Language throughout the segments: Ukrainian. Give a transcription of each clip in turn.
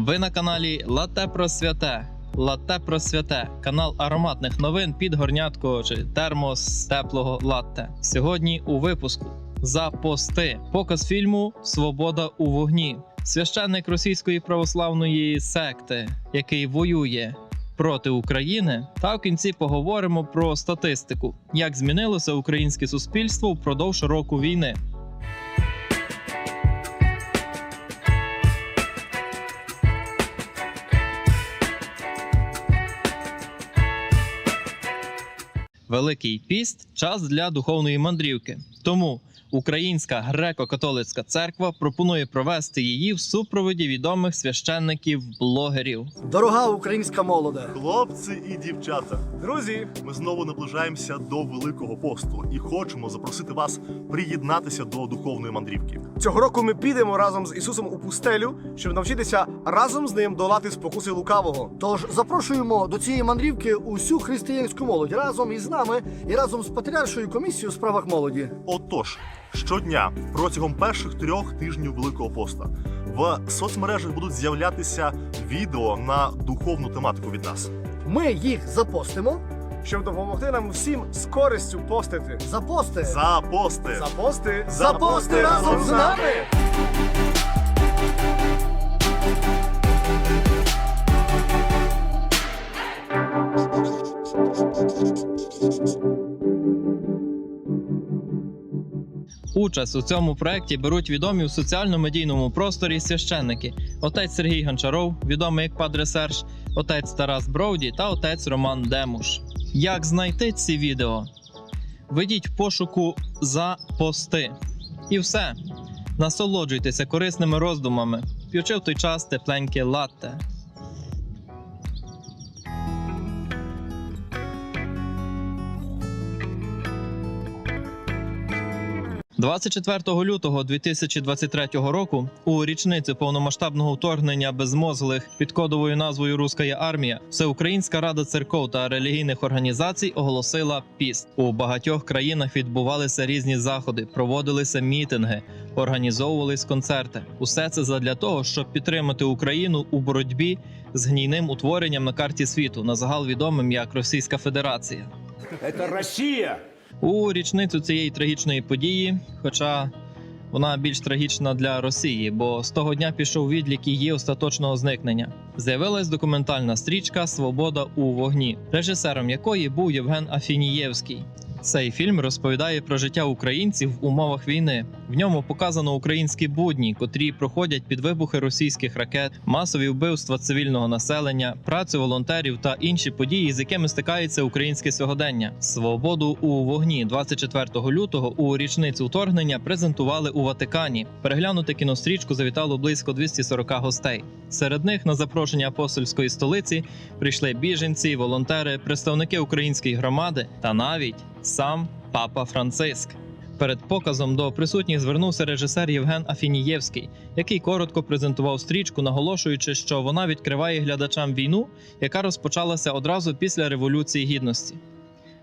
Ви на каналі Лате про святе. Лате про святе, канал ароматних новин під горнятко чи термос теплого латте. Сьогодні у випуску за пости, показ фільму Свобода у вогні, священник російської православної секти, який воює проти України. Та в кінці поговоримо про статистику, як змінилося українське суспільство впродовж року війни. Великий піст час для духовної мандрівки. Тому Українська греко-католицька церква пропонує провести її в супроводі відомих священників-блогерів. Дорога українська молоде. Хлопці і дівчата, Друзі, ми знову наближаємося до Великого посту і хочемо запросити вас приєднатися до духовної мандрівки. цього року ми підемо разом з Ісусом у пустелю, щоб навчитися разом з ним долати спокуси лукавого. Тож запрошуємо до цієї мандрівки усю християнську молодь разом із нами і разом з патріаршою комісією у справах молоді. Отож, щодня протягом перших трьох тижнів Великого поста в соцмережах будуть з'являтися відео на духовну тематику від нас. Ми їх запостимо. Щоб допомогти нам всім з користю постити. Запости. Запости! Запости, Запости разом з нами! Участь у цьому проєкті беруть відомі в соціально-медійному просторі священники: отець Сергій Гончаров, відомий як Падре Серж, отець Тарас Броуді та отець Роман Демуш. Як знайти ці відео? Введіть в пошуку за пости. І все. Насолоджуйтеся корисними роздумами, п'ючи в той час тепленьке латте. 24 лютого 2023 року, у річницю повномасштабного вторгнення безмозглих під кодовою назвою Руська армія, Всеукраїнська рада церков та релігійних організацій оголосила піст. У багатьох країнах відбувалися різні заходи, проводилися мітинги, організовувались концерти. Усе це задля того, щоб підтримати Україну у боротьбі з гнійним утворенням на карті світу, на загал відомим як Російська Федерація. Это Россия! У річницю цієї трагічної події, хоча вона більш трагічна для Росії, бо з того дня пішов відлік її остаточного зникнення. З'явилась документальна стрічка Свобода у вогні, режисером якої був Євген Афінієвський. Цей фільм розповідає про життя українців в умовах війни. В ньому показано українські будні, котрі проходять під вибухи російських ракет, масові вбивства цивільного населення, працю волонтерів та інші події, з якими стикається українське сьогодення. Свободу у вогні 24 лютого у річницю вторгнення презентували у Ватикані. Переглянути кінострічку завітало близько 240 гостей. Серед них на запрошення апостольської столиці прийшли біженці, волонтери, представники української громади та навіть сам папа Франциск. Перед показом до присутніх звернувся режисер Євген Афінієвський, який коротко презентував стрічку, наголошуючи, що вона відкриває глядачам війну, яка розпочалася одразу після Революції Гідності.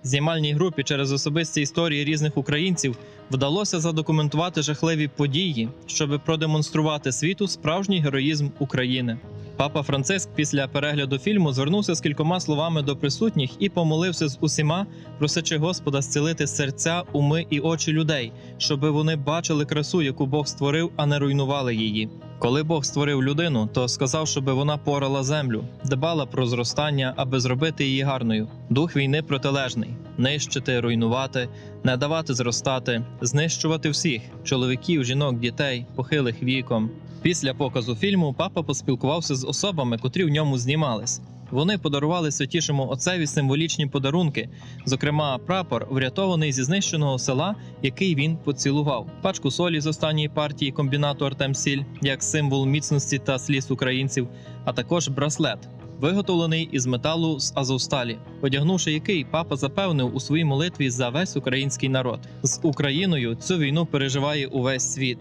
Знімальній групі через особисті історії різних українців вдалося задокументувати жахливі події, щоб продемонструвати світу справжній героїзм України. Папа Франциск після перегляду фільму звернувся з кількома словами до присутніх і помолився з усіма, просячи Господа зцілити серця, уми і очі людей, щоб вони бачили красу, яку Бог створив, а не руйнували її. Коли Бог створив людину, то сказав, щоб вона порала землю, дбала про зростання, аби зробити її гарною. Дух війни протилежний: нищити, руйнувати, не давати зростати, знищувати всіх чоловіків, жінок, дітей, похилих віком. Після показу фільму папа поспілкувався з особами, котрі в ньому знімались. Вони подарували святішому отцеві символічні подарунки, зокрема, прапор, врятований зі знищеного села, який він поцілував, пачку солі з останньої партії комбінату Артемсіль як символ міцності та сліз українців, а також браслет, виготовлений із металу з Азовсталі, одягнувши який папа запевнив у своїй молитві за весь український народ. З Україною цю війну переживає увесь світ.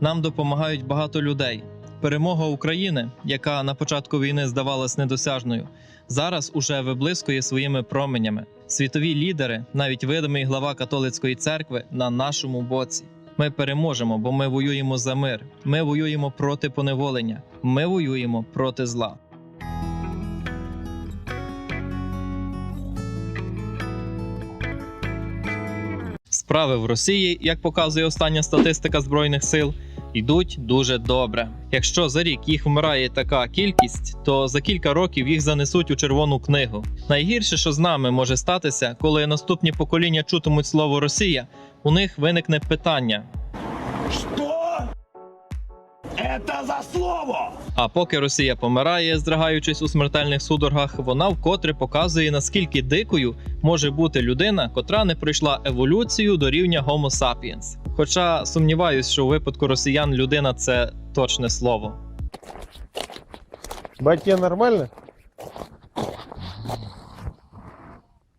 Нам допомагають багато людей. Перемога України, яка на початку війни здавалась недосяжною, зараз уже виблискує своїми променями. Світові лідери, навіть видимий глава католицької церкви, на нашому боці. Ми переможемо, бо ми воюємо за мир. Ми воюємо проти поневолення. Ми воюємо проти зла. Справи в Росії, як показує остання статистика збройних сил, йдуть дуже добре. Якщо за рік їх вмирає така кількість, то за кілька років їх занесуть у червону книгу. Найгірше, що з нами може статися, коли наступні покоління чутимуть слово Росія, у них виникне питання: Что? Это за слово? А поки Росія помирає, здригаючись у смертельних судорогах, вона вкотре показує, наскільки дикою може бути людина, котра не пройшла еволюцію до рівня Homo sapiens. Хоча сумніваюсь, що у випадку росіян людина це точне слово. Батя, нормально?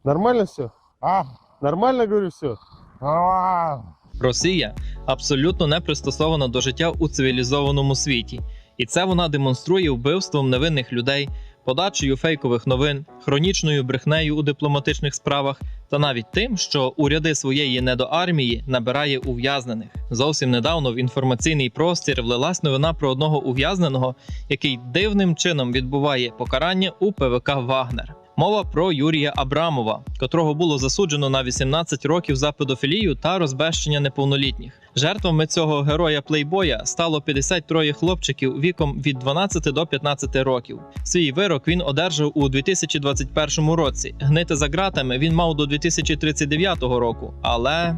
Нормально все? А? Нормально, говорю, все? А, Росія абсолютно не пристосована до життя у цивілізованому світі, і це вона демонструє вбивством невинних людей, подачею фейкових новин, хронічною брехнею у дипломатичних справах та навіть тим, що у ряди своєї недоармії набирає ув'язнених. Зовсім недавно в інформаційний простір влилась новина про одного ув'язненого, який дивним чином відбуває покарання у ПВК Вагнер. Мова про Юрія Абрамова, котрого було засуджено на 18 років за педофілію та розбещення неповнолітніх. Жертвами цього героя плейбоя стало 53 хлопчиків віком від 12 до 15 років. Свій вирок він одержав у 2021 році. Гнити за ґратами він мав до 2039 року, але.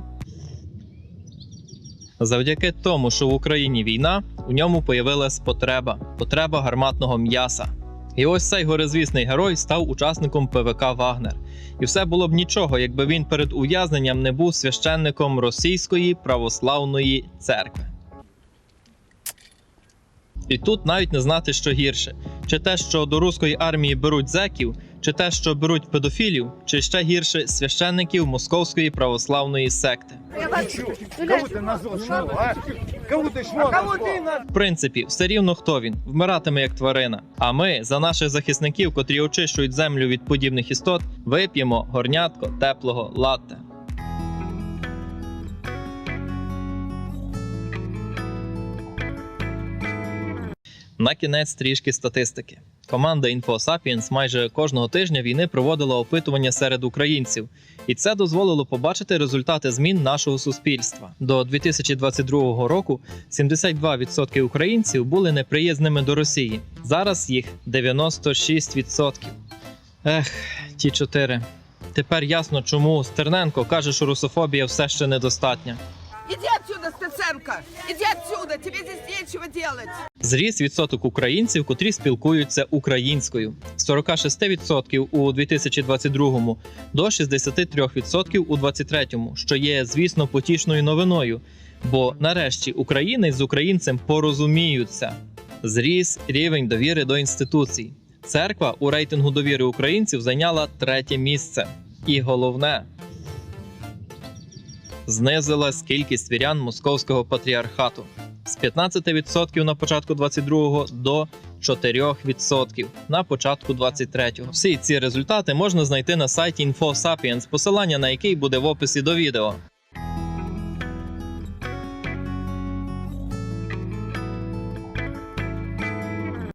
Завдяки тому, що в Україні війна, у ньому появилась потреба потреба гарматного м'яса. І ось цей горизвісний герой став учасником ПВК Вагнер. І все було б нічого, якби він перед ув'язненням не був священником Російської православної церкви. І тут навіть не знати, що гірше: чи те, що до руської армії беруть зеків, чи те, що беруть педофілів, чи ще гірше священників Московської православної секти. Кого ты назвал ти шо? Кого ти шмон? В принципі, все рівно хто він вмиратиме як тварина. А ми за наших захисників, котрі очищують землю від подібних істот, вип'ємо горнятко теплого латте. На кінець трішки статистики. Команда InfoSapiens майже кожного тижня війни проводила опитування серед українців, і це дозволило побачити результати змін нашого суспільства. До 2022 року 72% українців були неприязними до Росії. Зараз їх 96%. Ех, ті чотири. Тепер ясно, чому Стерненко каже, що русофобія все ще недостатня. Иди отсюда, Стеценко! Иди отсюда! Тебе здесь нечего делать! Зріс відсоток українців, котрі спілкуються українською з 46% у 2022 до 63% у 2023, що є, звісно, потішною новиною. Бо нарешті українець з українцем порозуміються. Зріс рівень довіри до інституцій. Церква у рейтингу довіри українців зайняла третє місце. І головне. Знизилась кількість вірян московського патріархату з 15% на початку 22-го до 4% на початку 23-го. Всі ці результати можна знайти на сайті InfoSapiens, посилання на який буде в описі до відео.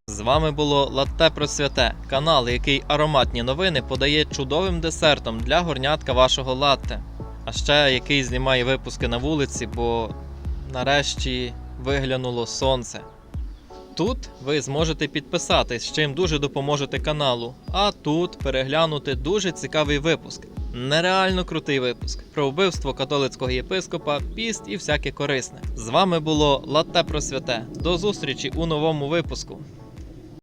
З вами було Латте про святе, канал, який ароматні новини подає чудовим десертом для горнятка вашого латте. А ще який знімає випуски на вулиці, бо нарешті виглянуло сонце. Тут ви зможете підписатись, з чим дуже допоможете каналу. А тут переглянути дуже цікавий випуск. Нереально крутий випуск про вбивство католицького єпископа, піст і всяке корисне. З вами було Латте про святе. До зустрічі у новому випуску.